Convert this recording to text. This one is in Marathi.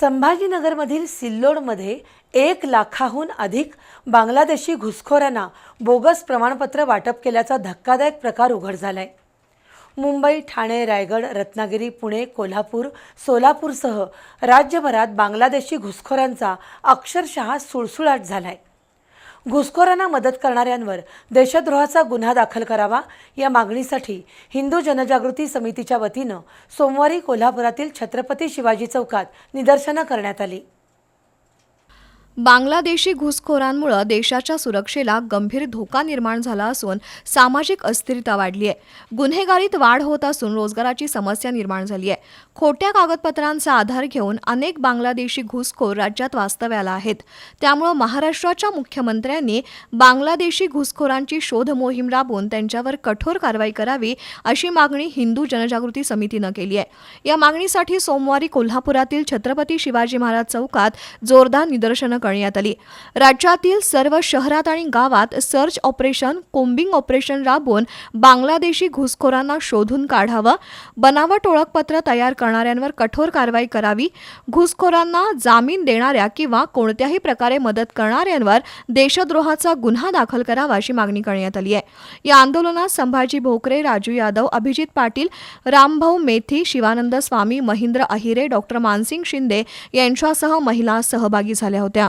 संभाजीनगरमधील सिल्लोडमध्ये एक लाखाहून अधिक बांगलादेशी घुसखोरांना बोगस प्रमाणपत्र वाटप केल्याचा धक्कादायक प्रकार उघड झालाय. मुंबई ठाणे रायगड रत्नागिरी पुणे कोल्हापूर सोलापूरसह राज्यभरात बांगलादेशी घुसखोरांचा अक्षरशः सुळसुळाट झालाय. घुसखोरांना मदत करणाऱ्यांवर देशद्रोहाचा गुन्हा दाखल करावा या मागणीसाठी हिंदू जनजागृती समितीच्या वतीनं सोमवारी कोल्हापुरातील छत्रपती शिवाजी चौकात निदर्शनं करण्यात आली. बांगलादेशी घुसखोरांमुळे देशाच्या सुरक्षेला गंभीर धोका निर्माण झाला असून सामाजिक अस्थिरता वाढली आहे. गुन्हेगारीत वाढ होत असून रोजगाराची समस्या निर्माण झाली आहे. खोट्या कागदपत्रांचा आधार घेऊन अनेक बांगलादेशी घुसखोर राज्यात वास्तव्याला आहेत. त्यामुळं महाराष्ट्राच्या मुख्यमंत्र्यांनी बांगलादेशी घुसखोरांची शोध मोहीम राबवून त्यांच्यावर कठोर कारवाई करावी अशी मागणी हिंदू जनजागृती समितीनं केली आहे. या मागणीसाठी सोमवारी कोल्हापुरातील छत्रपती शिवाजी महाराज चौकात जोरदार निदर्शनं करण्यात आली. राज्यातील सर्व शहरात आणि गावात सर्च ऑपरेशन कोम्बिंग ऑपरेशन राबवून बांगलादेशी घुसखोरांना शोधून काढावं बनावट ओळखपत्र तयार करणाऱ्यांवर कठोर कारवाई करावी घुसखोरांना जामीन देणाऱ्या किंवा कोणत्याही प्रकारे मदत करणाऱ्यांवर देशद्रोहाचा गुन्हा दाखल करावा अशी मागणी करण्यात आली आहे. या आंदोलनात संभाजी भोकरे राजू यादव अभिजित पाटील रामभाऊ मेथी शिवानंद स्वामी महेंद्र अहिरे डॉक्टर मानसिंग शिंदे यांच्यासह महिला सहभागी झाल्या होत्या.